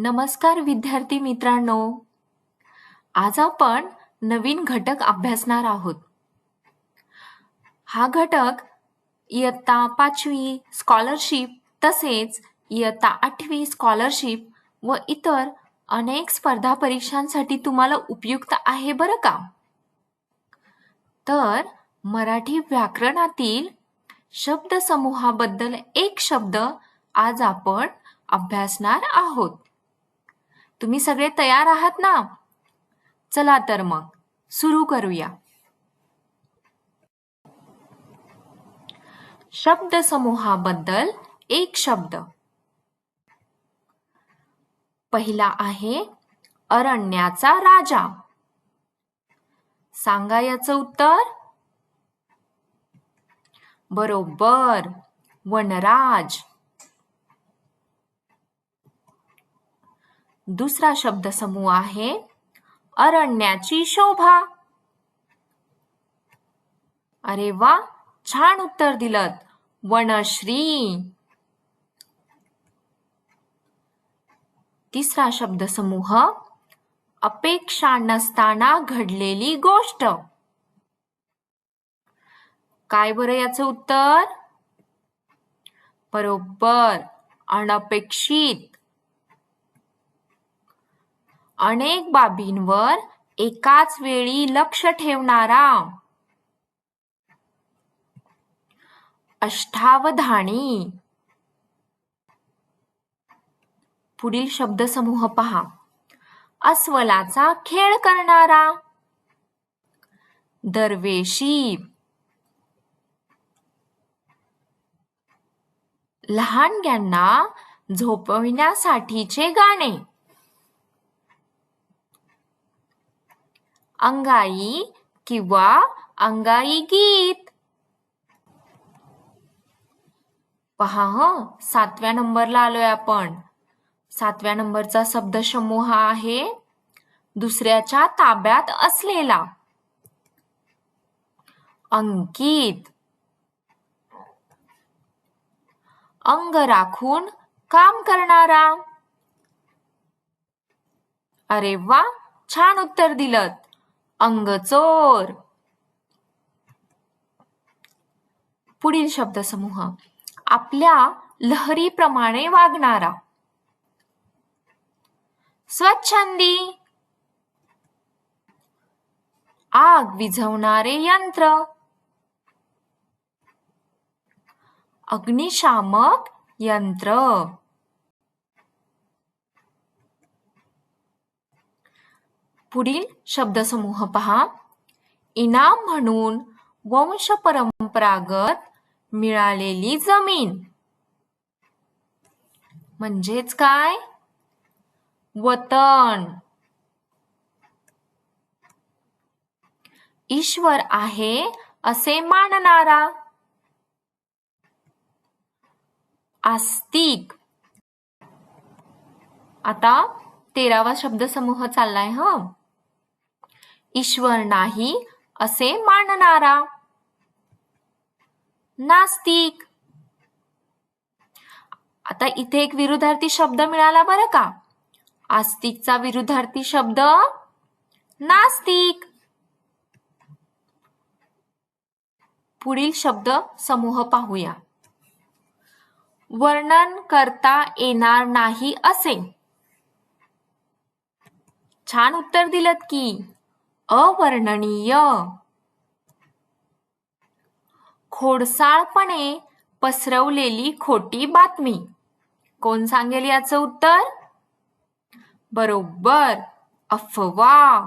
नमस्कार विद्यार्थी मित्रांनो. आज आपण नवीन घटक अभ्यासणार आहोत. हा घटक इयत्ता पाचवी स्कॉलरशिप तसेच इयत्ता आठवी स्कॉलरशिप व इतर अनेक स्पर्धा परीक्षांसाठी तुम्हाला उपयुक्त आहे बरं का? तर मराठी व्याकरणातील शब्दसमूहाबद्दल एक शब्द आज आपण अभ्यासणार आहोत. तुम्ही सगळे तयार आहात ना? चला तर मग सुरू करूया. शब्द समूहाबद्दल एक शब्द. पहिला आहे अरण्याचा राजा. सांगा याचं उत्तर? बरोबर वनराज. दुसरा शब्दसमूह आहे अरण्याची शोभा. अरे वा छान उत्तर दिलत. वनश्री. तिसरा शब्दसमूह अपेक्षा नसताना घडलेली गोष्ट. काय बरं याचं उत्तर? बरोबर अनपेक्षित. अनेक बाबींवर एकाच वेळी लक्ष ठेवणारा. अष्टावधानी. पुढील शब्दसमूह पहा. अस्वलाचा खेळ करणारा. दरवेशी. लहानग्यांना झोपविण्यासाठीचे गाणे. अंगाई किंवा अंगाई गीत. पहा ह सातव्या नंबरला आलोय आपण. सातव्या नंबरचा शब्दसमूह आहे. दुसऱ्याच्या ताब्यात असलेला. अंकित. अंग राखून काम करणारा. अरे वा छान उत्तर दिलत. अंगचोर. पुढील शब्दसमूह. आपल्या लहरीप्रमाणे वागणारा. स्वच्छंदी. आग विझवणारे यंत्र. अग्निशामक यंत्र. पुढील शब्दसमूह पहा. इनाम म्हणून वंश परंपरागत मिळालेली जमीन. म्हणजेच काय? वतन. ईश्वर आहे असे मानणारा. आस्तिक. आता तेरावा शब्दसमूह चाललाय ह. ईश्वर नाही असे मानणारा. नास्तिक. आता इथे एक विरुद्धार्थी शब्द मिळाला बरं का? आस्तिकचा विरुद्धार्थी शब्द नास्तिक. पुढील शब्द समूह पाहूया. वर्णन करता येणार नाही असे. छान उत्तर दिलत की अवर्णनीय. खोडसाळपणे पसरवलेली खोटी बातमी. कोण सांगेल याचं उत्तर? बरोबर अफवा.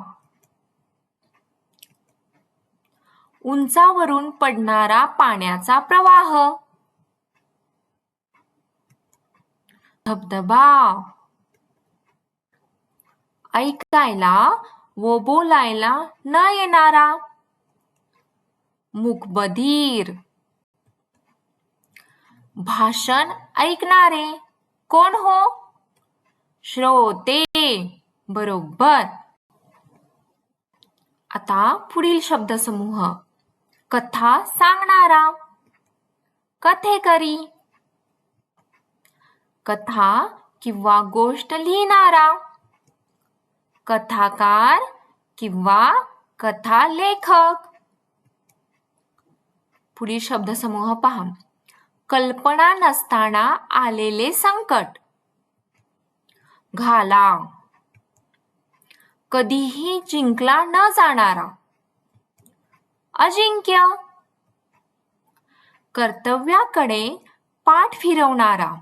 उंचावरून पडणारा पाण्याचा प्रवाह. धबधबा. ऐकायला व बोलायला न येणारा. मुकबधीर. भाषण ऐकणारे कोण हो? श्रोते बरोबर. आता पुढील शब्दसमूह. कथा सांगणारा. कथेकरी. कथा किंवा गोष्ट लिहिणारा. कथाकार किंवा कथा लेखक पुढील शब्दसमूह पहा. कल्पना नसताना आलेले संकट. घाला. कधीही जिंकला न जाणारा. अजिंक्य. कर्तव्याकडे पाठ फिरवणारा.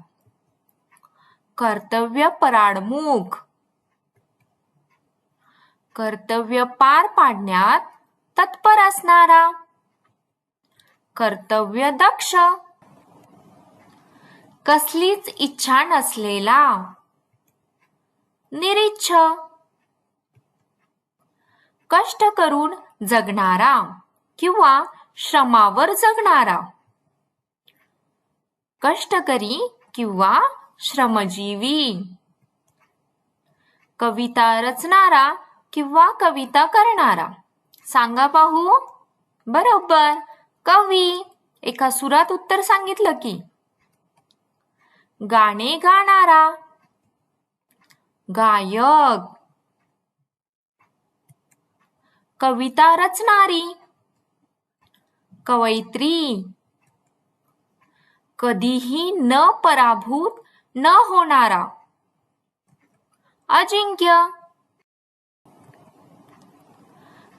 कर्तव्य पराडमुख. कर्तव्य पार पाडण्यात तत्पर असणारा. कर्तव्य दक्ष. कसलीच इच्छा नसलेला. निरीच्छ. कष्ट करून जगणारा किंवा श्रमावर जगणारा. कष्टकरी किंवा श्रमजीवी. कविता रचणारा किंवा कविता करणारा. सांगा पाहू. बरोबर. कवी. एका सुरात उत्तर सांगितलं की गाणे गाणारा. गायक. कविता रचणारी. कवयित्री. कधीही न पराभूत न होणारा. अजिंक्य.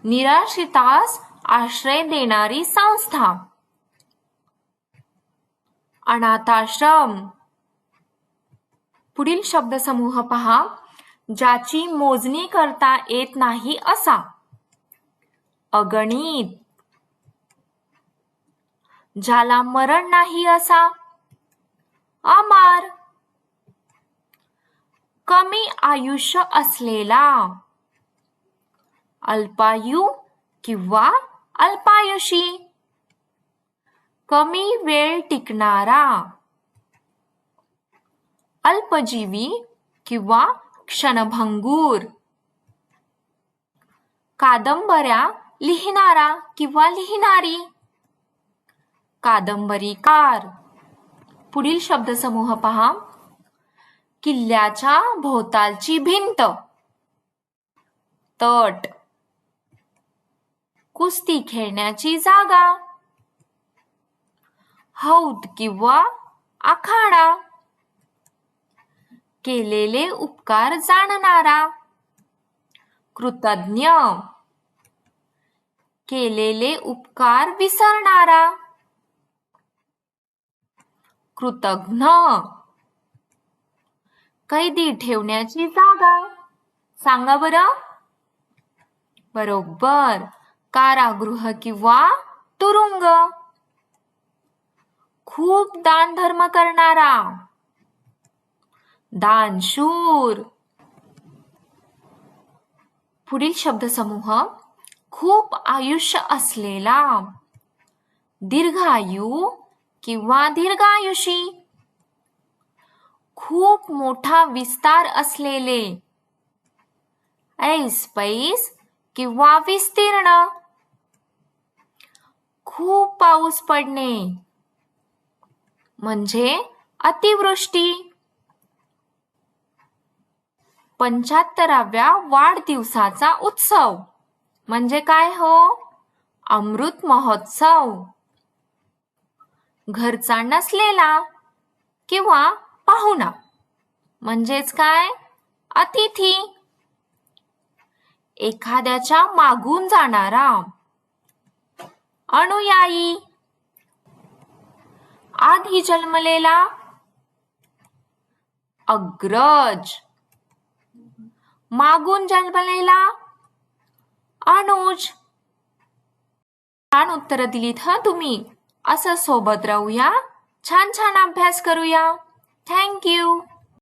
निराश्रितास आश्रय देणारी संस्था. अनाथाश्रम. पुढील शब्दसमूह पहा ज्याची मोजणी करता येत नाही असा. अगणित. ज्याला मरण नाही असा. अमार. कमी आयुष्य असलेला. अल्पायू किंवा अल्पायुषी. कमी वेळ टिकणारा. अल्पजीवी किंवा क्षणभंगूर. कादंबऱ्या लिहिणारा किंवा लिहिणारी. कादंबरीकार. पुढील शब्दसमूह पहा. किल्ल्याच्या भोवतालची भिंत. तट. कुस्ती खेळण्याची जागा. हौद किंवा आखाडा. केलेले उपकार जाणणारा. कृतज्ञ. केलेले उपकार विसरणारा. कृतघ्न कैदी ठेवण्याची जागा. सांगा बरं. बरोबर. कारागृह किंवा तुरुंग. खूप दान धर्म करणारा. दानशूर. पुढील शब्दसमूह खूप आयुष्य असलेला. दीर्घायू किंवा दीर्घायुषी. खूप मोठा विस्तार असलेले. ऐस पैस किंवा विस्तीर्ण. खूप पाऊस पडणे. म्हणजे अतिवृष्टी. पंच्याहत्तराव्या वाढदिवसाचा उत्सव. म्हणजे काय हो? अमृत महोत्सव. घरचा नसलेला किंवा पाहुणा म्हणजेच काय? अतिथी. एखाद्याच्या मागून जाणारा. अनुयायी आधी जन्मलेला अग्रज. मागून जन्मलेला अनुज. छान उत्तर दिलीत ह तुम्ही? असं सोबत राहूया. छान छान अभ्यास करूया. थँक्यू